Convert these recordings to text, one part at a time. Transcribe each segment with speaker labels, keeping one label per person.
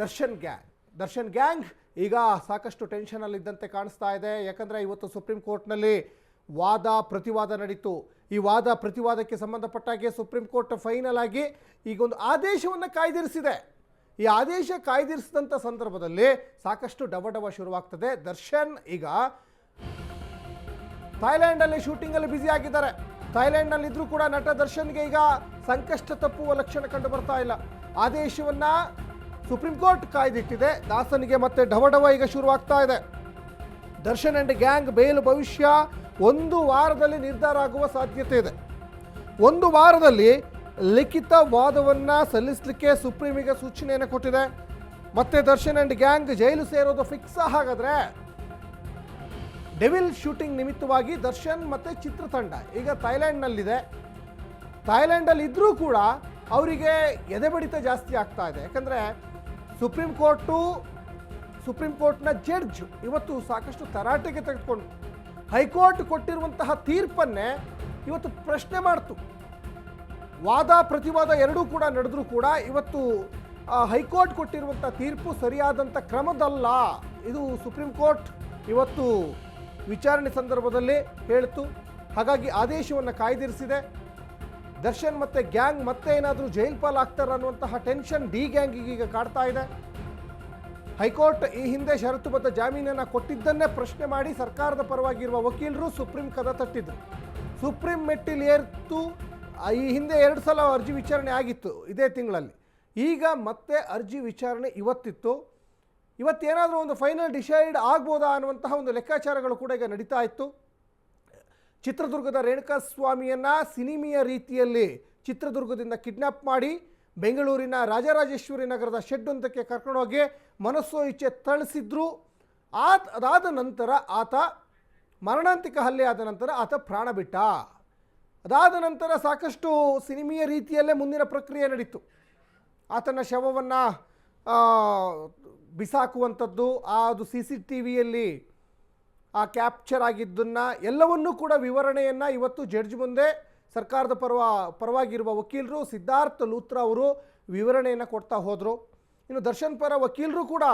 Speaker 1: Darshan gang. Darshan gang ಈಗ ಸಾಕಷ್ಟು ಟೆನ್ಷನಲ್ಲಿದ್ದಂತೆ ಕಾಣಿಸ್ತಾ ಇದೆ. ಯಾಕಂದರೆ ಇವತ್ತು ಸುಪ್ರೀಂ ಕೋರ್ಟ್ನಲ್ಲಿ ವಾದ, ಪ್ರತಿವಾದ ನಡೀತು. ಈ ವಾದ, ಪ್ರತಿವಾದಕ್ಕೆ ಸಂಬಂಧಪಟ್ಟಾಗೆ ಸುಪ್ರೀಂ ಕೋರ್ಟ್ ಫೈನಲ್ ಆಗಿ ಈಗ ಒಂದು ಆದೇಶವನ್ನು ಕಾಯ್ದಿರಿಸಿದೆ. ಈ ಆದೇಶ ಕಾಯ್ದಿರಿಸಿದಂಥ ಸಂದರ್ಭದಲ್ಲಿ ಸಾಕಷ್ಟು ಡವಡವ ಶುರುವಾಗ್ತದೆ. ದರ್ಶನ್ ಈಗ ಥಾಯ್ಲೆಂಡಲ್ಲಿ ಶೂಟಿಂಗಲ್ಲಿ ಬ್ಯುಸಿ ಆಗಿದ್ದಾರೆ. ಥೈಲ್ಯಾಂಡ್ನಲ್ಲಿ ಇದ್ರೂ ಕೂಡ ನಟ ದರ್ಶನ್ಗೆ ಈಗ ಸಂಕಷ್ಟ ತಪ್ಪುವ ಲಕ್ಷಣ ಕಂಡು ಬರ್ತಾ ಇಲ್ಲ. ಆದೇಶವನ್ನ ಸುಪ್ರೀಂ ಕೋರ್ಟ್ ಕಾಯ್ದಿಟ್ಟಿದೆ. ದಾಸನಿಗೆ ಮತ್ತೆ ಢವಢವ ಈಗ ಶುರುವಾಗ್ತಾ ಇದೆ. ದರ್ಶನ್ ಅಂಡ್ ಗ್ಯಾಂಗ್ ಬೇಲ್ ಭವಿಷ್ಯ ಒಂದು ವಾರದಲ್ಲಿ ನಿರ್ಧಾರ ಆಗುವ ಸಾಧ್ಯತೆ ಇದೆ. ಒಂದು ವಾರದಲ್ಲಿ ಲಿಖಿತ ವಾದವನ್ನು ಸಲ್ಲಿಸಲಿಕ್ಕೆ ಸುಪ್ರೀಮಿಗೆ ಸೂಚನೆಯನ್ನು ಕೊಟ್ಟಿದೆ. ಮತ್ತೆ ದರ್ಶನ್ ಅಂಡ್ ಗ್ಯಾಂಗ್ ಜೈಲು ಸೇರೋದು ಫಿಕ್ಸ್ ಹಾಗಾದ್ರೆ ಡೆವಿಲ್ ಶೂಟಿಂಗ್ ನಿಮಿತ್ತವಾಗಿ ದರ್ಶನ್ ಮತ್ತೆ ಚಿತ್ರತಂಡ ಈಗ ಥೈಲ್ಯಾಂಡ್ನಲ್ಲಿದೆ ಥೈಲ್ಯಾಂಡಲ್ಲಿ ಇದ್ರೂ ಕೂಡ ಅವರಿಗೆ ಎದೆಬಡಿತ ಜಾಸ್ತಿ ಆಗ್ತಾ ಇದೆ. ಯಾಕಂದರೆ ಸುಪ್ರೀಂ ಕೋರ್ಟು, ಸುಪ್ರೀಂ ಕೋರ್ಟ್ನ ಜಡ್ಜ್ ಇವತ್ತು ಸಾಕಷ್ಟು ತರಾಟೆಗೆ ತೆಗೆದುಕೊಂಡು ಹೈಕೋರ್ಟ್ ಕೊಟ್ಟಿರುವಂತಹ ತೀರ್ಪನ್ನೇ ಇವತ್ತು ಪ್ರಶ್ನೆ ಮಾಡ್ತು. ವಾದ, ಪ್ರತಿವಾದ ಎರಡೂ ಕೂಡ ನಡೆದರೂ ಕೂಡ ಇವತ್ತು ಹೈಕೋರ್ಟ್ ಕೊಟ್ಟಿರುವಂಥ ತೀರ್ಪು ಸರಿಯಾದಂಥ ಕ್ರಮದಲ್ಲ. ಇದು ಸುಪ್ರೀಂ ಕೋರ್ಟ್ ಇವತ್ತು ವಿಚಾರಣೆ ಸಂದರ್ಭದಲ್ಲಿ ಹೇಳಿತು. ಹಾಗಾಗಿ ಆದೇಶವನ್ನು ಕಾಯ್ದಿರಿಸಿದೆ. ದರ್ಶನ್ ಮತ್ತೆ ಗ್ಯಾಂಗ್ ಮತ್ತೆ ಏನಾದರೂ ಜೈಲ್ ಪಾಲ್ ಆಗ್ತಾರ ಅನ್ನುವಂತಹ ಟೆನ್ಷನ್ ಡಿ ಗ್ಯಾಂಗಿಗೆ ಈಗ ಕಾಡ್ತಾ ಇದೆ. ಹೈಕೋರ್ಟ್ ಈ ಹಿಂದೆ ಷರತ್ತುಬದ್ಧ ಜಾಮೀನನ್ನು ಕೊಟ್ಟಿದ್ದನ್ನೇ ಪ್ರಶ್ನೆ ಮಾಡಿ ಸರ್ಕಾರದ ಪರವಾಗಿರುವ ವಕೀಲರು ಸುಪ್ರೀಂ ಕದ ತಟ್ಟಿದ್ರು. ಸುಪ್ರೀಂ ಮೆಟ್ಟಿಲ್ ಏರ್ತು ಈ ಹಿಂದೆ ಎರಡು ಸಲ ಅರ್ಜಿ ವಿಚಾರಣೆ ಆಗಿತ್ತು ಇದೇ ತಿಂಗಳಲ್ಲಿ. ಈಗ ಮತ್ತೆ ಅರ್ಜಿ ವಿಚಾರಣೆ ಇವತ್ತಿತ್ತು. ಇವತ್ತೇನಾದರೂ ಒಂದು ಫೈನಲ್ ಡಿಸೈಡ್ ಆಗ್ಬೋದಾ ಅನ್ನುವಂತಹ ಒಂದು ಲೆಕ್ಕಾಚಾರಗಳು ಕೂಡ ಈಗ ನಡೀತಾ ಇತ್ತು. ಚಿತ್ರದುರ್ಗದ ರೇಣುಕಾ ಸ್ವಾಮಿಯನ್ನ ಸಿನಿಮೆಯ ರೀತಿಯಲ್ಲಿ ಚಿತ್ರದುರ್ಗದಿಂದ ಕಿಡ್ನಾಪ್ ಮಾಡಿ ಬೆಂಗಳೂರಿನ ರಾಜರಾಜೇಶ್ವರಿ ನಗರದ ಶೆಡ್ಡೊಂದಕ್ಕೆ ಕರ್ಕೊಂಡೋಗಿ ಮನಸ್ಸೋ ಇಚ್ಛೆ ತಳಿಸಿದ್ರು. ಆತ ಅದಾದ ನಂತರ ಆತ ಮರಣಾಂತಿಕ ಹಲ್ಲೆ ಆದ ನಂತರ ಆತ ಪ್ರಾಣ ಬಿಟ್ಟ. ಅದಾದ ನಂತರ ಸಾಕಷ್ಟು ಸಿನಿಮೀಯ ರೀತಿಯಲ್ಲೇ ಮುಂದಿನ ಪ್ರಕ್ರಿಯೆ ನಡೀತು. ಆತನ ಶವವನ್ನು ಬಿಸಾಕುವಂಥದ್ದು ಅದು ಸಿ ಸಿ ಟಿ ವಿಯಲ್ಲಿ ಆ ಕ್ಯಾಪ್ಚರ್ ಆಗಿದ್ದನ್ನು ಎಲ್ಲವನ್ನೂ ಕೂಡ ವಿವರಣೆಯನ್ನು ಇವತ್ತು ಜಡ್ಜ್ ಮುಂದೆ ಸರ್ಕಾರದ ಪರವ, ಪರವಾಗಿರುವ ವಕೀಲರು ಸಿದ್ಧಾರ್ಥ ಲೂತ್ರ ಅವರು ವಿವರಣೆಯನ್ನು ಕೊಡ್ತಾ ಹೋದರು. ಇನ್ನು ದರ್ಶನ್ ಪರ ವಕೀಲರು ಕೂಡ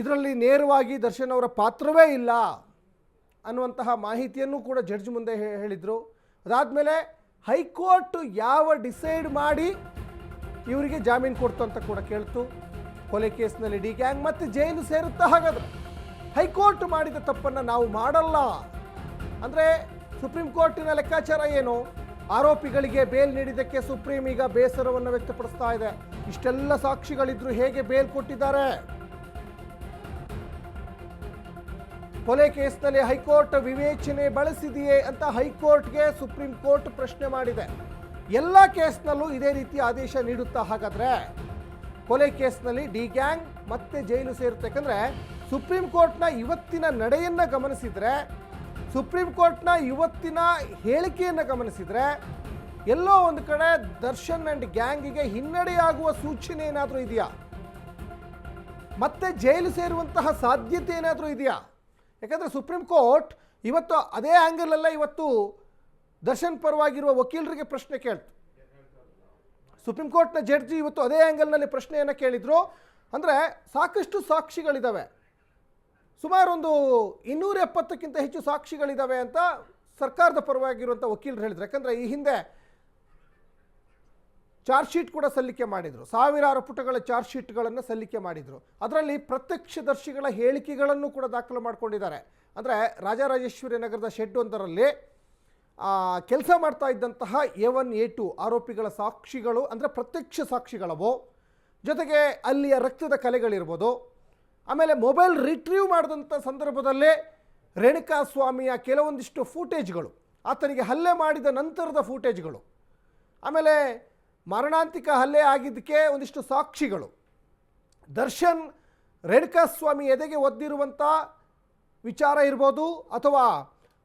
Speaker 1: ಇದರಲ್ಲಿ ನೇರವಾಗಿ ದರ್ಶನ್ ಅವರ ಪಾತ್ರವೇ ಇಲ್ಲ ಅನ್ನುವಂತಹ ಮಾಹಿತಿಯನ್ನು ಕೂಡ ಜಡ್ಜ್ ಮುಂದೆ ಹೇಳಿದರು. ಅದಾದಮೇಲೆ ಹೈಕೋರ್ಟ್ ಯಾವ ಡಿಸೈಡ್ ಮಾಡಿ ಇವರಿಗೆ ಜಾಮೀನು ಕೊಡ್ತು ಅಂತ ಕೂಡ ಕೇಳ್ತು. ಕೊಲೆ ಕೇಸ್ನಲ್ಲಿ ಡಿ, ಗ್ಯಾಂಗ್ ಮತ್ತೆ ಜೈಲು ಸೇರುತ್ತಾ ಹಾಗಾದ್ರೆ. ಹೈಕೋರ್ಟ್ ಮಾಡಿದ ತಪ್ಪನ್ನು ನಾವು ಮಾಡಲ್ಲ. ಅಂದರೆ ಸುಪ್ರೀಂ ಕೋರ್ಟಿನ ಲೆಕ್ಕಾಚಾರ ಏನು? ಆರೋಪಿಗಳಿಗೆ ಬೇಲ್ ನೀಡಿದ್ದಕ್ಕೆ ಸುಪ್ರೀಂ ಈಗ ಬೇಸರವನ್ನು ವ್ಯಕ್ತಪಡಿಸ್ತಾ ಇದೆ. ಇಷ್ಟೆಲ್ಲ ಸಾಕ್ಷಿಗಳಿದ್ರು ಹೇಗೆ ಬೇಲ್ ಕೊಟ್ಟಿದ್ದಾರೆ? ಕೊಲೆ ಕೇಸ್ನಲ್ಲಿ ಹೈಕೋರ್ಟ್ ವಿವೇಚನೆ ಬಳಸಿದೆಯೇ ಅಂತ ಹೈಕೋರ್ಟ್ಗೆ ಸುಪ್ರೀಂ ಕೋರ್ಟ್ ಪ್ರಶ್ನೆ ಮಾಡಿದೆ. ಎಲ್ಲ ಕೇಸ್ನಲ್ಲೂ ಇದೇ ರೀತಿ ಆದೇಶ ನೀಡುತ್ತಾ ಹಾಗಾದ್ರೆ, ಕೊಲೆ ಕೇಸ್ನಲ್ಲಿ ಡಿ ಗ್ಯಾಂಗ್ ಮತ್ತೆ ಜೈಲು ಸೇರುತ್ತೆ ಯಾಕಂದ್ರೆ ಸುಪ್ರೀಂ ಕೋರ್ಟ್ನ ಇವತ್ತಿನ ನಡೆಯನ್ನ ಗಮನಿಸಿದ್ರೆ, ಸುಪ್ರೀಂ ಕೋರ್ಟ್ನ ಇವತ್ತಿನ ಹೇಳಿಕೆಯನ್ನು ಗಮನಿಸಿದ್ರೆ, ಎಲ್ಲೋ ಒಂದು ಕಡೆ ದರ್ಶನ್ ಅಂಡ್ ಗ್ಯಾಂಗಿಗೆ ಹಿನ್ನಡೆಯಾಗುವ ಸೂಚನೆ ಏನಾದರೂ ಇದೆಯಾ? ಮತ್ತೆ ಜೈಲು ಸೇರುವಂತಹ ಸಾಧ್ಯತೆ ಏನಾದರೂ ಇದೆಯಾ? ಯಾಕಂದರೆ ಸುಪ್ರೀಂ ಕೋರ್ಟ್ ಇವತ್ತು ಅದೇ ಆ್ಯಂಗಲಲ್ಲೇ ಇವತ್ತು ದರ್ಶನ್ ಪರವಾಗಿರುವ ವಕೀಲರಿಗೆ ಪ್ರಶ್ನೆ ಕೇಳ್ತು. ಸುಪ್ರೀಂ ಕೋರ್ಟ್ನ ಜಡ್ಜಿ ಇವತ್ತು ಅದೇ ಆ್ಯಂಗಲ್ನಲ್ಲಿ ಪ್ರಶ್ನೆಯನ್ನು ಕೇಳಿದರು. ಅಂದರೆ ಸಾಕಷ್ಟು ಸಾಕ್ಷಿಗಳಿದ್ದಾವೆ ಸುಮಾರು ಒಂದು ಇನ್ನೂರ ಎಪ್ಪತ್ತಕ್ಕಿಂತ ಹೆಚ್ಚು ಸಾಕ್ಷಿಗಳಿದ್ದಾವೆ ಅಂತ ಸರ್ಕಾರದ ಪರವಾಗಿರುವಂಥ ವಕೀಲರು ಹೇಳಿದ್ರು. ಯಾಕಂದರೆ ಈ ಹಿಂದೆ ಚಾರ್ಜ್ ಶೀಟ್ ಕೂಡ ಸಲ್ಲಿಕೆ ಮಾಡಿದರು. ಸಾವಿರಾರು ಪುಟಗಳ ಚಾರ್ಜ್ ಶೀಟ್ಗಳನ್ನು ಸಲ್ಲಿಕೆ ಮಾಡಿದರು. ಅದರಲ್ಲಿ ಪ್ರತ್ಯಕ್ಷದರ್ಶಿಗಳ ಹೇಳಿಕೆಗಳನ್ನು ಕೂಡ ದಾಖಲು ಮಾಡಿಕೊಂಡಿದ್ದಾರೆ. ಅಂದರೆ ರಾಜರಾಜೇಶ್ವರಿ ನಗರದ ಶೆಡ್ ಒಂದರಲ್ಲಿ ಕೆಲಸ ಮಾಡ್ತಾ ಇದ್ದಂತಹ ಎ ಒನ್, ಎ ಟು ಆರೋಪಿಗಳ ಸಾಕ್ಷಿಗಳು, ಅಂದರೆ ಪ್ರತ್ಯಕ್ಷ ಸಾಕ್ಷಿಗಳವು, ಜೊತೆಗೆ ಅಲ್ಲಿಯ ರಕ್ತದ ಕಲೆಗಳಿರ್ಬೋದು ಆಮೇಲೆ ಮೊಬೈಲ್ ರಿಟ್ರೀವ್ ಮಾಡಿದಂಥ ಸಂದರ್ಭದಲ್ಲೇ ರೇಣುಕಾ ಸ್ವಾಮಿಯ ಕೆಲವೊಂದಿಷ್ಟು ಫೂಟೇಜ್ಗಳು, ಆತನಿಗೆ ಹಲ್ಲೆ ಮಾಡಿದ ನಂತರದ ಫೂಟೇಜ್ಗಳು, ಆಮೇಲೆ ಮರಣಾಂತಿಕ ಹಲ್ಲೆ ಆಗಿದ್ದಕ್ಕೆ ಒಂದಿಷ್ಟು ಸಾಕ್ಷಿಗಳು. ದರ್ಶನ್ ರೇಣುಕಾ ಸ್ವಾಮಿ ಎದೆಗೆ ಒದ್ದಿರುವಂಥ ವಿಚಾರ ಇರ್ಬೋದು ಅಥವಾ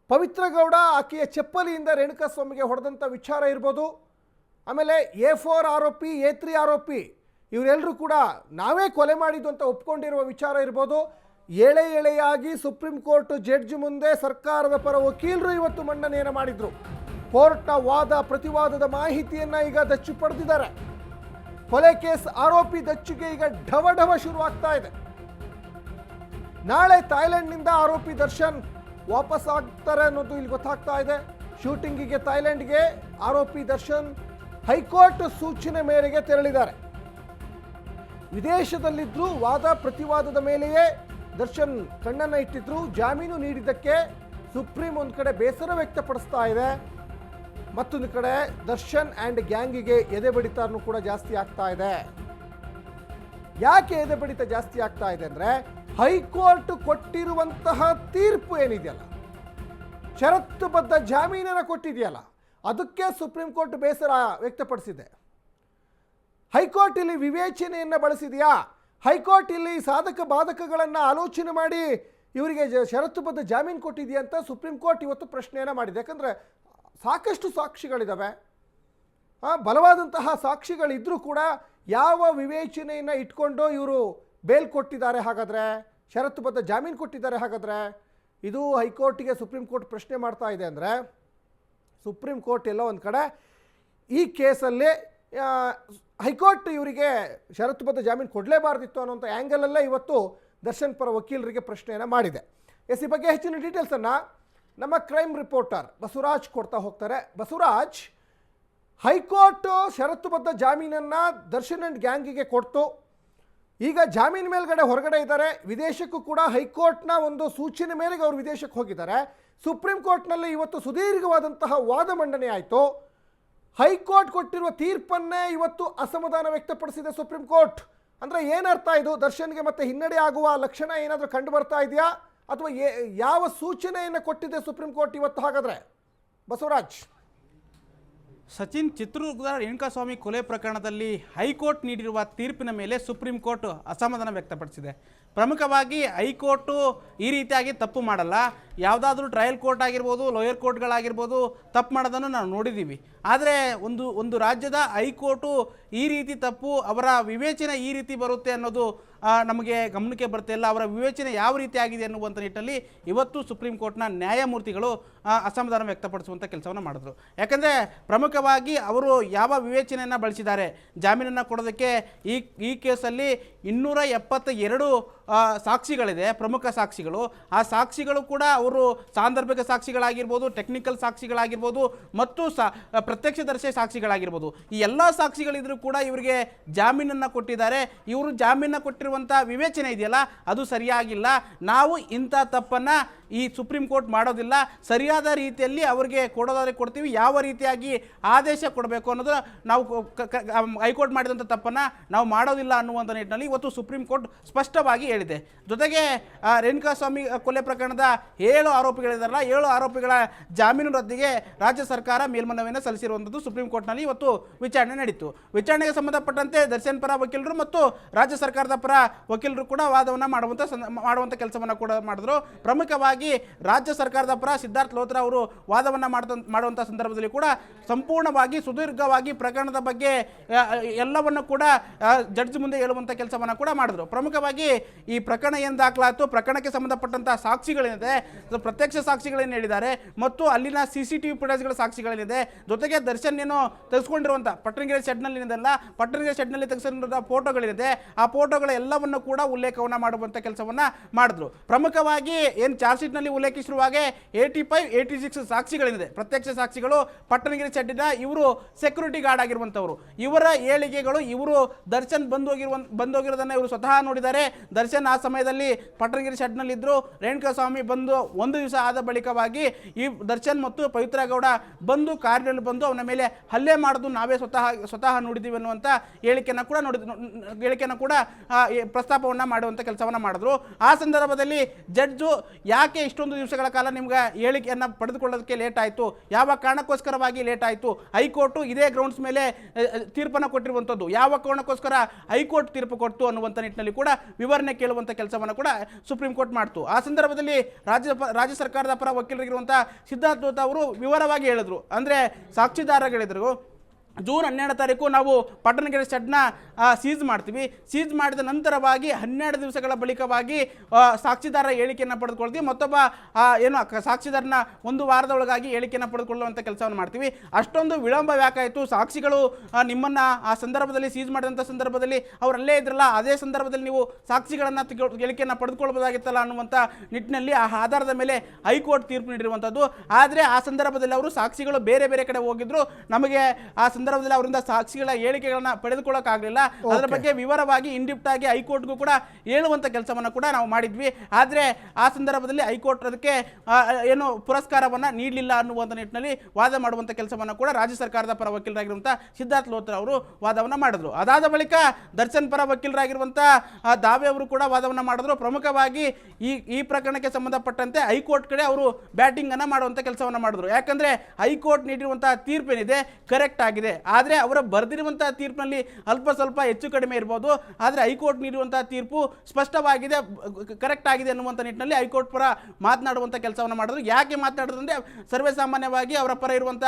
Speaker 1: ಪವಿತ್ರ ಗೌಡ ಆಕೆಯ ಚಪ್ಪಲಿಯಿಂದ ರೇಣುಕಾ ಸ್ವಾಮಿಗೆ ಹೊಡೆದಂಥ ವಿಚಾರ ಇರ್ಬೋದು. ಆಮೇಲೆ ಎ ಫೋರ್ ಆರೋಪಿ, ಎ ತ್ರೀ ಆರೋಪಿ ಇವರೆಲ್ಲರೂ ಕೂಡ ನಾವೇ ಕೊಲೆ ಮಾಡಿದ್ದು ಅಂತ ಒಪ್ಕೊಂಡಿರುವ ವಿಚಾರ ಇರ್ಬೋದು. ಎಳೆ ಎಳೆಯಾಗಿ ಸುಪ್ರೀಂ ಕೋರ್ಟ್ ಜಡ್ಜ್ ಮುಂದೆ ಸರ್ಕಾರದ ಪರ ವಕೀಲರು ಇವತ್ತು ಮಂಡನೆಯನ್ನು ಮಾಡಿದರು. ಕೋರ್ಟ್ನ ವಾದ ಪ್ರತಿವಾದದ ಮಾಹಿತಿಯನ್ನು ಈಗ ದಚ್ಚು ಪಡೆದಿದ್ದಾರೆ. ಕೊಲೆ ಕೇಸ್ ಆರೋಪಿ ದಚ್ಚುಗೆ ಈಗ ಢವ ಢವ ಶುರುವಾಗ್ತಾ ಇದೆ. ನಾಳೆ ಥಾಯ್ಲೆಂಡ್ನಿಂದ ಆರೋಪಿ ದರ್ಶನ್ ವಾಪಸ್ ಆಗ್ತಾರೆ ಅನ್ನೋದು ಇಲ್ಲಿ ಗೊತ್ತಾಗ್ತಾ ಇದೆ. ಶೂಟಿಂಗಿಗೆ ಥಾಯ್ಲೆಂಡ್ಗೆ ಆರೋಪಿ ದರ್ಶನ್ ಹೈಕೋರ್ಟ್ ಸೂಚನೆ ಮೇರೆಗೆ ತೆರಳಿದ್ದಾರೆ. ವಿದೇಶದಲ್ಲಿದ್ದರೂ ವಾದ ಪ್ರತಿವಾದದ ಮೇಲೆಯೇ ದರ್ಶನ್ ಕಣ್ಣನ್ನು ಇಟ್ಟಿದ್ರು. ಜಾಮೀನು ನೀಡಿದ್ದಕ್ಕೆ ಸುಪ್ರೀಂ ಒಂದು ಕಡೆ ಬೇಸರ ವ್ಯಕ್ತಪಡಿಸ್ತಾ ಇದೆ. ಮತ್ತೊಂದು ಕಡೆ ದರ್ಶನ್ ಆ್ಯಂಡ್ ಗ್ಯಾಂಗಿಗೆ ಎದೆ ಬಡಿತಾರನು ಕೂಡ ಜಾಸ್ತಿ ಆಗ್ತಾ ಇದೆ. ಯಾಕೆ ಎದೆ ಬಡಿತ ಜಾಸ್ತಿ ಆಗ್ತಾ ಇದೆ ಅಂದರೆ ಹೈಕೋರ್ಟ್ ಕೊಟ್ಟಿರುವಂತಹ ತೀರ್ಪು ಏನಿದೆಯಲ್ಲ? ಷರತ್ತುಬದ್ಧ ಜಾಮೀನನ್ನು ಕೊಟ್ಟಿದೆಯಲ್ಲ? ಅದಕ್ಕೆ ಸುಪ್ರೀಂ ಕೋರ್ಟ್ ಬೇಸರ ವ್ಯಕ್ತಪಡಿಸಿದೆ. ಹೈಕೋರ್ಟ್ ಇಲ್ಲಿ ವಿವೇಚನೆಯನ್ನು ಬಳಸಿದೆಯಾ? ಹೈಕೋರ್ಟ್ ಇಲ್ಲಿ ಸಾಧಕ ಬಾಧಕಗಳನ್ನು ಆಲೋಚನೆ ಮಾಡಿ ಇವರಿಗೆ ಷರತ್ತುಬದ್ಧ ಜಾಮೀನು ಕೊಟ್ಟಿದೆಯಾ ಅಂತ ಸುಪ್ರೀಂ ಕೋರ್ಟ್ ಇವತ್ತು ಪ್ರಶ್ನೆಯನ್ನು ಮಾಡಿದೆ. ಯಾಕಂದರೆ ಸಾಕಷ್ಟು ಸಾಕ್ಷಿಗಳಿದ್ದಾವೆ ಬಲವಾದಂತಹ ಸಾಕ್ಷಿಗಳಿದ್ದರೂ ಕೂಡ ಯಾವ ವಿವೇಚನೆಯನ್ನು ಇಟ್ಕೊಂಡು ಇವರು ಬೇಲ್ ಕೊಟ್ಟಿದ್ದಾರೆ ಹಾಗಾದರೆ? ಷರತ್ತುಬದ್ಧ ಜಾಮೀನು ಕೊಟ್ಟಿದ್ದಾರೆ ಹಾಗಾದರೆ? ಇದು ಹೈಕೋರ್ಟಿಗೆ ಸುಪ್ರೀಂ ಕೋರ್ಟ್ ಪ್ರಶ್ನೆ ಮಾಡ್ತಾ ಇದೆ ಅಂದರೆ ಸುಪ್ರೀಂ ಕೋರ್ಟ್ ಎಲ್ಲೋ ಒಂದು ಕಡೆ ಈ ಕೇಸಲ್ಲಿ ಹೈಕೋರ್ಟ್ ಇವರಿಗೆ ಷರತ್ತುಬದ್ಧ ಜಾಮೀನು ಕೊಡಲೇಬಾರ್ದಿತ್ತು ಅನ್ನೋಂಥ ಆ್ಯಂಗಲಲ್ಲೇ ಇವತ್ತು ದರ್ಶನ್ ಪರ ವಕೀಲರಿಗೆ ಪ್ರಶ್ನೆಯನ್ನು ಮಾಡಿದೆ. ಎಸ್, ಈ ಬಗ್ಗೆ ಹೆಚ್ಚಿನ ಡೀಟೇಲ್ಸನ್ನು ನಮ್ಮ ಕ್ರೈಮ್ ರಿಪೋರ್ಟರ್ ಬಸವರಾಜ್ ಕೊಡ್ತಾ ಹೋಗ್ತಾರೆ. ಬಸವರಾಜ್, ಹೈಕೋರ್ಟ್ ಷರತ್ತುಬದ್ಧ ಜಾಮೀನನ್ನು ದರ್ಶನ್ ಆ್ಯಂಡ್ ಗ್ಯಾಂಗಿಗೆ ಕೊಡ್ತು. ಈಗ ಜಾಮೀನು ಮೇಲ್ಗಡೆ ಹೊರಗಡೆ ಇದ್ದಾರೆ. ವಿದೇಶಕ್ಕೂ ಕೂಡ ಹೈಕೋರ್ಟ್ನ ಒಂದು ಸೂಚನೆ ಮೇರೆಗೆ ಅವರು ವಿದೇಶಕ್ಕೆ ಹೋಗಿದ್ದಾರೆ. ಸುಪ್ರೀಂ ಕೋರ್ಟ್ನಲ್ಲಿ ಇವತ್ತು ಸುದೀರ್ಘವಾದಂತಹ ವಾದ ಮಂಡನೆ ಆಯಿತು. ಹೈಕೋರ್ಟ್ ಕೊಟ್ಟಿರುವ ತೀರ್ಪನ್ನೇ ಇವತ್ತು ಅಸಮಾಧಾನ ವ್ಯಕ್ತಪಡಿಸಿದೆ ಸುಪ್ರೀಂ ಕೋರ್ಟ್. ಅಂದರೆ ಏನರ್ಥ ಇದು? ದರ್ಶನ್ಗೆ ಮತ್ತೆ ಹಿನ್ನಡೆ ಆಗುವ ಲಕ್ಷಣ ಏನಾದರೂ ಕಂಡು ಬರ್ತಾ ಇದೆಯಾ? ಅಥವಾ ಯಾವ ಸೂಚನೆಯನ್ನು ಕೊಟ್ಟಿದೆ ಸುಪ್ರೀಂ ಕೋರ್ಟ್ ಇವತ್ತು ಹಾಗಾದರೆ? ಬಸವರಾಜ್.
Speaker 2: ಸಚಿನ್ ಚಿತ್ರದುರ್ಗದ ರೇಣುಕಾಸ್ವಾಮಿ ಕೊಲೆ ಪ್ರಕರಣದಲ್ಲಿ ಹೈಕೋರ್ಟ್ ನೀಡಿರುವ ತೀರ್ಪಿನ ಮೇಲೆ ಸುಪ್ರೀಂ ಕೋರ್ಟ್ ಅಸಮಾಧಾನ ವ್ಯಕ್ತಪಡಿಸಿದೆ. ಪ್ರಮುಖವಾಗಿ ಹೈಕೋರ್ಟು ಈ ರೀತಿಯಾಗಿ ತಪ್ಪು ಮಾಡಲ್ಲ. ಯಾವುದಾದ್ರೂ ಟ್ರಯಲ್ ಕೋರ್ಟ್ ಆಗಿರ್ಬೋದು ಲೋಯರ್ ಕೋರ್ಟ್ಗಳಾಗಿರ್ಬೋದು ತಪ್ಪು ಮಾಡೋದನ್ನು ನಾವು ನೋಡಿದ್ದೀವಿ. ಆದರೆ ಒಂದು ಒಂದು ರಾಜ್ಯದ ಹೈಕೋರ್ಟು ಈ ರೀತಿ ತಪ್ಪು, ಅವರ ವಿವೇಚನೆ ಈ ರೀತಿ ಬರುತ್ತೆ ಅನ್ನೋದು ನಮಗೆ ಗಮನಕ್ಕೆ ಇಲ್ಲ. ಅವರ ವಿವೇಚನೆ ಯಾವ ರೀತಿ ಆಗಿದೆ ಅನ್ನುವಂಥ ನಿಟ್ಟಲ್ಲಿ ಇವತ್ತು ಸುಪ್ರೀಂ ಕೋರ್ಟ್ನ ನ್ಯಾಯಮೂರ್ತಿಗಳು ಅಸಮಾಧಾನ ವ್ಯಕ್ತಪಡಿಸುವಂಥ ಕೆಲಸವನ್ನು ಮಾಡಿದ್ರು. ಯಾಕಂದರೆ ಪ್ರಮುಖವಾಗಿ ಅವರು ಯಾವ ವಿವೇಚನೆಯನ್ನು ಬಳಸಿದ್ದಾರೆ? ಜಾಮೀನನ್ನು ಕೊಡೋದಕ್ಕೆ ಈ ಈ ಕೇಸಲ್ಲಿ ಇನ್ನೂರ ಎಪ್ಪತ್ತ ಎರಡು ಸಾಕ್ಷಿಗಳಿದೆ, ಪ್ರಮುಖ ಸಾಕ್ಷಿಗಳು. ಆ ಸಾಕ್ಷಿಗಳು ಕೂಡ ಅವರು ಸಾಂದರ್ಭಿಕ ಸಾಕ್ಷಿಗಳಾಗಿರ್ಬೋದು ಟೆಕ್ನಿಕಲ್ ಸಾಕ್ಷಿಗಳಾಗಿರ್ಬೋದು, ಮತ್ತು ಸಾ ಪ್ರತ್ಯಕ್ಷದರ್ಶಿ ಸಾಕ್ಷಿಗಳಾಗಿರ್ಬೋದು. ಈ ಎಲ್ಲ ಸಾಕ್ಷಿಗಳಿದ್ರೂ ಕೂಡ ಇವರಿಗೆ ಜಾಮೀನನ್ನು ಕೊಟ್ಟಿದ್ದಾರೆ. ಇವರು ಜಾಮೀನನ್ನು ಕೊಟ್ಟಿರುವಂಥ ವಿವೇಚನೆ ಇದೆಯಲ್ಲ, ಅದು ಸರಿಯಾಗಿಲ್ಲ. ನಾವು ಇಂಥ ತಪ್ಪನ್ನು ಈ ಸುಪ್ರೀಂ ಕೋರ್ಟ್ ಮಾಡೋದಿಲ್ಲ. ಸರಿಯಾದ ರೀತಿಯಲ್ಲಿ ಅವರಿಗೆ ಕೊಡೋದಾದ್ರೆ ಕೊಡ್ತೀವಿ. ಯಾವ ರೀತಿಯಾಗಿ ಆದೇಶ ಕೊಡಬೇಕು ಅನ್ನೋದು ನಾವು ಹೈಕೋರ್ಟ್ ಮಾಡಿದಂಥ ತಪ್ಪನ್ನು ನಾವು ಮಾಡೋದಿಲ್ಲ ಅನ್ನುವಂಥ ನಿಟ್ಟಿನಲ್ಲಿ ಇವತ್ತು ಸುಪ್ರೀಂ ಕೋರ್ಟ್ ಸ್ಪಷ್ಟವಾಗಿ ಹೇಳಿದೆ. ಜೊತೆಗೆ ರೇಣುಕಾಸ್ವಾಮಿ ಕೊಲೆ ಪ್ರಕರಣದ ಏಳು ಆರೋಪಿಗಳಿದಾರಲ್ಲ, ಏಳು ಆರೋಪಿಗಳ ಜಾಮೀನು ರದ್ದಿಗೆ ರಾಜ್ಯ ಸರ್ಕಾರ ಮೇಲ್ಮನವಿಯನ್ನು ಸಲ್ಲಿಸಿರುವಂಥದ್ದು ಸುಪ್ರೀಂ ಕೋರ್ಟ್ನಲ್ಲಿ ಇವತ್ತು ವಿಚಾರಣೆ ನಡೀತು. ವಿಚಾರಣೆಗೆ ಸಂಬಂಧಪಟ್ಟಂತೆ ದರ್ಶನ್ ಪರ ವಕೀಲರು ಮತ್ತು ರಾಜ್ಯ ಸರ್ಕಾರದ ಪರ ವಕೀಲರು ಕೂಡ ವಾದವನ್ನು ಮಾಡುವಂಥ ಮಾಡುವಂಥ ಕೆಲಸವನ್ನು ಕೂಡ ಮಾಡಿದ್ರು. ಪ್ರಮುಖವಾಗಿ ರಾಜ್ಯ ಸರ್ಕಾರದ ಪರ ಸಿದ್ಧಾರ್ಥ್ ಲೋತ್ರ ಅವರು ವಾದವನ್ನು ಮಾಡ್ತ ಮಾಡುವಂಥ ಸಂದರ್ಭದಲ್ಲಿ ಕೂಡ ಸಂಪೂರ್ಣವಾಗಿ ಸುದೀರ್ಘವಾಗಿ ಪ್ರಕರಣದ ಬಗ್ಗೆ ಎಲ್ಲವನ್ನು ಕೂಡ ಜಡ್ಜ್ ಮುಂದೆ ಹೇಳುವಂಥ ಕೆಲಸವನ್ನು ಕೂಡ ಮಾಡಿದ್ರು. ಪ್ರಮುಖವಾಗಿ ಈ ಪ್ರಕರಣ ಏನು ದಾಖಲಾತು ಪ್ರಕರಣಕ್ಕೆ ಸಂಬಂಧಪಟ್ಟಂತಹ ಸಾಕ್ಷಿಗಳೇನಿದೆ ಪ್ರತ್ಯಕ್ಷ ಸಾಕ್ಷಿಗಳೇನು ಹೇಳಿದ್ದಾರೆ, ಮತ್ತು ಅಲ್ಲಿನ ಸಿ ಸಿ ಟಿ ವಿ ಫುಟೇಜ್ಗಳ ಸಾಕ್ಷಿಗಳೇನಿದೆ, ಜೊತೆಗೆ ದರ್ಶನ್ ಏನು ತೆಗೆಸ್ಕೊಂಡಿರುವಂಥ ಪಟ್ಟಣಗೆರೆ ಶೆಡ್ನಲ್ಲಿ ಏನಿದೆಲ್ಲ, ಪಟ್ಟಣಗೆರೆ ಶೆಡ್ನಲ್ಲಿ ತೆಗೆಸಿರುವಂಥ ಫೋಟೋಗಳಿದೆ, ಆ ಫೋಟೋಗಳ ಎಲ್ಲವನ್ನು ಕೂಡ ಉಲ್ಲೇಖವನ್ನು ಮಾಡುವಂಥ ಕೆಲಸವನ್ನು ಮಾಡಿದ್ರು. ಪ್ರಮುಖವಾಗಿ ಏನು ಚಾರ್ಜ್ ಶೀಟ್ನಲ್ಲಿ ಉಲ್ಲೇಖಿಸಿರುವಾಗೆ ಏಯ್ಟಿ ಫೈವ್ ಏಯ್ಟಿ ಸಿಕ್ಸ್ ಸಾಕ್ಷಿಗಳೇನಿದೆ ಪ್ರತ್ಯಕ್ಷ ಸಾಕ್ಷಿಗಳು ಪಟ್ಟಣಗಿರಿ ಶೆಡ್ಡಿನ ಇವರು ಸೆಕ್ಯೂರಿಟಿ ಗಾರ್ಡ್ ಆಗಿರುವಂಥವರು. ಇವರ ಏಳಿಗೆಗಳು ಇವರು ದರ್ಶನ್ ಬಂದೋಗಿರುವ ಬಂದೋಗಿರೋದನ್ನು ಇವರು ಸ್ವತಃ ನೋಡಿದ್ದಾರೆ. ದರ್ಶನ್ ಆ ಸಮಯದಲ್ಲಿ ಪಟ್ಟಣಗಿರಿ ಶೆಡ್ನಲ್ಲಿದ್ದರು ರೇಣುಕಸ್ವಾಮಿ ರೇಣುಕಾ ಸ್ವಾಮಿ ಬಂದು ಒಂದು ದಿವಸ ಆದ ಬಳಿಕವಾಗಿ ಈ ದರ್ಶನ್ ಮತ್ತು ಪವಿತ್ರ ಗೌಡ ಬಂದು ಕಾರಿನಲ್ಲಿ ಬಂದು ಅವನ ಮೇಲೆ ಹಲ್ಲೆ ಮಾಡೋದು ನಾವೇ ಸ್ವತಃ ಸ್ವತಃ ನೋಡಿದ್ದೀವಿ ಅನ್ನುವಂಥ ಹೇಳಿಕೆಯನ್ನು ಕೂಡ ನೋಡಿ ಹೇಳಿಕೆಯನ್ನು ಕೂಡ ಪ್ರಸ್ತಾಪವನ್ನು ಮಾಡುವಂಥ ಕೆಲಸವನ್ನು ಮಾಡಿದ್ರು. ಆ ಸಂದರ್ಭದಲ್ಲಿ ಜಡ್ಜು ಯಾಕೆ ಇಷ್ಟೊಂದು ದಿವಸಗಳ ಕಾಲ ನಿಮ್ಗೆ ಹೇಳಿಕೆಯನ್ನು ಪಡೆದುಕೊಳ್ಳೋದಕ್ಕೆ ಲೇಟ್ ಆಯಿತು. ಯಾವ ಕಾರಣಕ್ಕೋಸ್ಕರವಾಗಿ ಲೇಟ್ ಆಯಿತು? ಹೈಕೋರ್ಟು ಇದೇ ಗ್ರೌಂಡ್ಸ್ ಮೇಲೆ ತೀರ್ಪನ್ನು ಕೊಟ್ಟಿರುವಂಥದ್ದು. ಯಾವ ಕಾರಣಕ್ಕೋಸ್ಕರ ಹೈಕೋರ್ಟ್ ತೀರ್ಪು ಕೊಟ್ಟು ಅನ್ನುವಂಥ ನಿಟ್ಟಿನಲ್ಲಿ ಕೂಡ ವಿವರಣೆ ಕೇಳುವಂಥ ಕೆಲಸವನ್ನು ಕೂಡ ಸುಪ್ರೀಂ ಕೋರ್ಟ್ ಮಾಡ್ತು. ಆ ಸಂದರ್ಭದಲ್ಲಿ ರಾಜ್ಯ ರಾಜ್ಯ ಸರ್ಕಾರದ ಪರ ವಕೀಲರಿಗಿರುವಂಥ ಸಿದ್ಧಾರ್ಥ ಅವರು ವಿವರವಾಗಿ ಹೇಳಿದ್ರು. ಅಂದರೆ ಸಾಕ್ಷಿದಾರಗಳಿದ್ರು. ಜೂನ್ ಹನ್ನೆರಡು ತಾರೀಕು ನಾವು ಪಟ್ಟಣಗೆರೆ ಶೆಡ್ನ ಸೀಜ್ ಮಾಡ್ತೀವಿ. ಸೀಜ್ ಮಾಡಿದ ನಂತರವಾಗಿ ಹನ್ನೆರಡು ದಿವಸಗಳ ಬಳಿಕವಾಗಿ ಸಾಕ್ಷಿದಾರ ಹೇಳಿಕೆಯನ್ನು ಪಡೆದುಕೊಳ್ತೀವಿ ಮತ್ತೊಬ್ಬ ಏನು ಸಾಕ್ಷಿದಾರನ ಒಂದು ವಾರದ ಒಳಗಾಗಿ ಹೇಳಿಕೆಯನ್ನು ಪಡೆದುಕೊಳ್ಳುವಂಥ ಕೆಲಸವನ್ನು ಮಾಡ್ತೀವಿ. ಅಷ್ಟೊಂದು ವಿಳಂಬ ಯಾಕಾಯಿತು ಸಾಕ್ಷಿಗಳು ನಿಮ್ಮನ್ನು ಆ ಸಂದರ್ಭದಲ್ಲಿ ಸೀಜ್ ಮಾಡಿದಂಥ ಸಂದರ್ಭದಲ್ಲಿ ಅವರಲ್ಲೇ ಇದ್ರಲ್ಲ, ಅದೇ ಸಂದರ್ಭದಲ್ಲಿ ನೀವು ಸಾಕ್ಷಿಗಳನ್ನು ಹೇಳಿಕೆಯನ್ನು ಪಡೆದುಕೊಳ್ಬೋದಾಗಿತ್ತಲ್ಲ ಅನ್ನುವಂಥ ನಿಟ್ಟಿನಲ್ಲಿ ಆ ಆಧಾರದ ಮೇಲೆ ಹೈಕೋರ್ಟ್ ತೀರ್ಪು ನೀಡಿರುವಂಥದ್ದು ಆದರೆ ಆ ಸಂದರ್ಭದಲ್ಲಿ ಅವರು ಸಾಕ್ಷಿಗಳು ಬೇರೆ ಬೇರೆ ಕಡೆ ಹೋಗಿದ್ರು. ನಮಗೆ ಆ ಸಂದರ್ಭದಲ್ಲಿ ಅವರಿಂದ ಸಾಕ್ಷಿಗಳ ಹೇಳಿಕೆಗಳನ್ನ ಪಡೆದುಕೊಳ್ಳೋಕ್ಕಾಗಲಿಲ್ಲ. ಅದರ ಬಗ್ಗೆ ವಿವರವಾಗಿ ಇಂಡಿಪ್ಟ್ ಆಗಿ ಹೈಕೋರ್ಟ್ಗೂ ಕೂಡ ಹೇಳುವಂಥ ಕೆಲಸವನ್ನು ಕೂಡ ನಾವು ಮಾಡಿದ್ವಿ. ಆದರೆ ಆ ಸಂದರ್ಭದಲ್ಲಿ ಹೈಕೋರ್ಟ್ ಅದಕ್ಕೆ ಏನು ಪುರಸ್ಕಾರವನ್ನು ನೀಡಲಿಲ್ಲ ಅನ್ನುವಂಥ ನಿಟ್ಟಿನಲ್ಲಿ ವಾದ ಮಾಡುವಂಥ ಕೆಲಸವನ್ನು ಕೂಡ ರಾಜ್ಯ ಸರ್ಕಾರದ ಪರ ವಕೀಲರಾಗಿರುವಂಥ ಸಿದ್ಧಾರ್ಥ್ ಲೋತ್ರ ಅವರು ವಾದವನ್ನು ಮಾಡಿದ್ರು. ಅದಾದ ಬಳಿಕ ದರ್ಶನ್ ಪರ ವಕೀಲರಾಗಿರುವಂಥ ದಾವೆ ಅವರು ಕೂಡ ವಾದವನ್ನು ಮಾಡಿದ್ರು. ಪ್ರಮುಖವಾಗಿ ಈ ಈ ಪ್ರಕರಣಕ್ಕೆ ಸಂಬಂಧಪಟ್ಟಂತೆ ಹೈಕೋರ್ಟ್ ಕಡೆ ಅವರು ಬ್ಯಾಟಿಂಗ್ ಮಾಡುವಂಥ ಮಾಡುವಂತ ಕೆಲಸವನ್ನ ಮಾಡಿದ್ರು. ಯಾಕಂದ್ರೆ ಹೈಕೋರ್ಟ್ ನೀಡಿರುವಂಥ ತೀರ್ಪೇನಿದೆ ಕರೆಕ್ಟ್ ಆಗಿದೆ. ಆದರೆ ಅವರ ಬರೆದಿರುವಂತಹ ತೀರ್ಪಿನಲ್ಲಿ ಅಲ್ಪ ಸ್ವಲ್ಪ ಹೆಚ್ಚು ಕಡಿಮೆ ಇರ್ಬೋದು. ಆದರೆ ಹೈಕೋರ್ಟ್ ನೀಡುವಂಥ ತೀರ್ಪು ಸ್ಪಷ್ಟವಾಗಿದೆ ಕರೆಕ್ಟ್ ಆಗಿದೆ ಅನ್ನುವಂಥ ನಿಟ್ಟಿನಲ್ಲಿ ಹೈಕೋರ್ಟ್ ಪರ ಮಾತನಾಡುವಂಥ ಕೆಲಸವನ್ನು ಮಾಡಿದ್ರು. ಯಾಕೆ ಮಾತನಾಡಿದ್ರು ಅಂದರೆ ಸರ್ವೇ ಸಾಮಾನ್ಯವಾಗಿ ಅವರ ಪರ ಇರುವಂಥ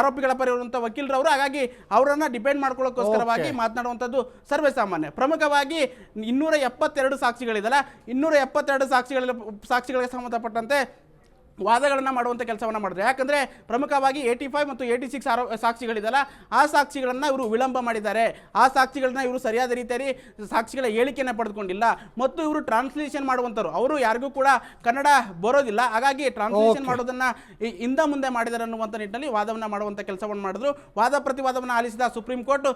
Speaker 2: ಆರೋಪಿಗಳ ಪರ ಇರುವಂಥ ವಕೀಲರವರು ಹಾಗಾಗಿ ಅವರನ್ನು ಡಿಪೆಂಡ್ ಮಾಡ್ಕೊಳ್ಳೋಕ್ಕೋಸ್ಕರವಾಗಿ. ಮಾತನಾಡುವಂಥದ್ದು ಸರ್ವೇ ಸಾಮಾನ್ಯ. ಪ್ರಮುಖವಾಗಿ ಇನ್ನೂರ ಎಪ್ಪತ್ತೆರಡು ಸಾಕ್ಷಿಗಳಿದಲ್ಲ ಇನ್ನೂರ ಎಪ್ಪತ್ತೆರಡು ಸಾಕ್ಷಿಗಳ ಸಾಕ್ಷಿಗಳಿಗೆ ಸಂಬಂಧಪಟ್ಟಂತೆ ವಾದಗಳನ್ನು ಮಾಡುವಂಥ ಕೆಲಸವನ್ನು ಮಾಡಿದ್ರು. ಯಾಕಂದರೆ ಪ್ರಮುಖವಾಗಿ ಏಯ್ಟಿ ಫೈವ್ ಮತ್ತು ಏಯ್ಟಿ ಸಿಕ್ಸ್ ಆರೋ ಸಾಕ್ಷಿಗಳಿದಲ್ಲ ಆ ಸಾಕ್ಷಿಗಳನ್ನು ಇವರು ವಿಳಂಬ ಮಾಡಿದ್ದಾರೆ. ಆ ಸಾಕ್ಷಿಗಳನ್ನ ಇವರು ಸರಿಯಾದ ರೀತಿಯಲ್ಲಿ ಸಾಕ್ಷಿಗಳ ಹೇಳಿಕೆಯನ್ನು ಪಡೆದುಕೊಂಡಿಲ್ಲ. ಮತ್ತು ಇವರು ಟ್ರಾನ್ಸ್ಲೇಷನ್ ಮಾಡುವಂಥವ್ರು ಅವರು ಯಾರಿಗೂ ಕೂಡ ಕನ್ನಡ ಬರೋದಿಲ್ಲ. ಹಾಗಾಗಿ ಟ್ರಾನ್ಸ್ಲೇಷನ್ ಮಾಡೋದನ್ನು ಇಂದ ಮುಂದೆ ಮಾಡಿದ್ದಾರೆ ಅನ್ನುವಂಥ ನಿಟ್ಟಿನಲ್ಲಿ ವಾದವನ್ನು ಮಾಡುವಂಥ ಕೆಲಸವನ್ನು ಮಾಡಿದ್ರು. ವಾದ ಪ್ರತಿವಾದವನ್ನು ಆಲಿಸಿದ ಸುಪ್ರೀಂ ಕೋರ್ಟ್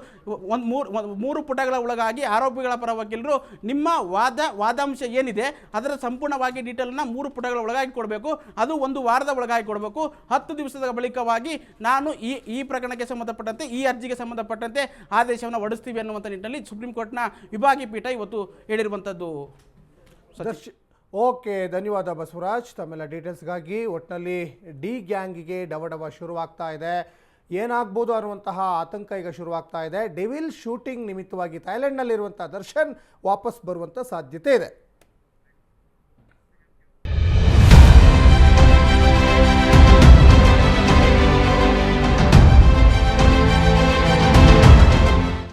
Speaker 2: ಒಂದು ಮೂರು ಮೂರು ಪುಟಗಳ ಒಳಗಾಗಿ ಆರೋಪಿಗಳ ಪರ ವಕೀಲರು ನಿಮ್ಮ ವಾದ ವಾದಾಂಶ ಏನಿದೆ ಅದರ ಸಂಪೂರ್ಣವಾಗಿ ಡೀಟೇಲ್ನ ಮೂರು ಪುಟಗಳ ಒಳಗಾಗಿ ಕೊಡಬೇಕು. ಅದು ಒಂದು ವಾರದ ಒಳಗಾಗಿ ಕೊಡಬೇಕು. ಹತ್ತು ದಿವಸದ ಬಳಿಕವಾಗಿ ನಾನು ಈ ಈ ಪ್ರಕರಣಕ್ಕೆ ಸಂಬಂಧಪಟ್ಟಂತೆ, ಈ ಅರ್ಜಿಗೆ ಸಂಬಂಧಪಟ್ಟಂತೆ ಆದೇಶವನ್ನು ಹೊಡಿಸ್ತೀವಿ ಅನ್ನುವಂಥ ನಿಟ್ಟಿನಲ್ಲಿ ಸುಪ್ರೀಂ ಕೋರ್ಟ್ನ ವಿಭಾಗೀಯ ಪೀಠ ಇವತ್ತು ಹೇಳಿರುವಂಥದ್ದು
Speaker 1: ಓಕೆ, ಧನ್ಯವಾದ ಬಸವರಾಜ್. ತಮ್ಮೆಲ್ಲ ಡೀಟೇಲ್ಸ್ಗಾಗಿ ಒಟ್ಟಿನಲ್ಲಿ ಡಿ ಗ್ಯಾಂಗಿಗೆ ಡವಡವ ಶುರುವಾಗ್ತಾ ಇದೆ. ಏನಾಗ್ಬೋದು ಅನ್ನುವಂತಹ ಆತಂಕ ಈಗ ಶುರುವಾಗ್ತಾ ಇದೆ. ಡೆವಿಲ್ ಶೂಟಿಂಗ್ ನಿಮಿತ್ತವಾಗಿ ಥೈಲ್ಯಾಂಡ್ನಲ್ಲಿರುವಂಥ ದರ್ಶನ್ ವಾಪಸ್ ಬರುವಂಥ ಸಾಧ್ಯತೆ ಇದೆ.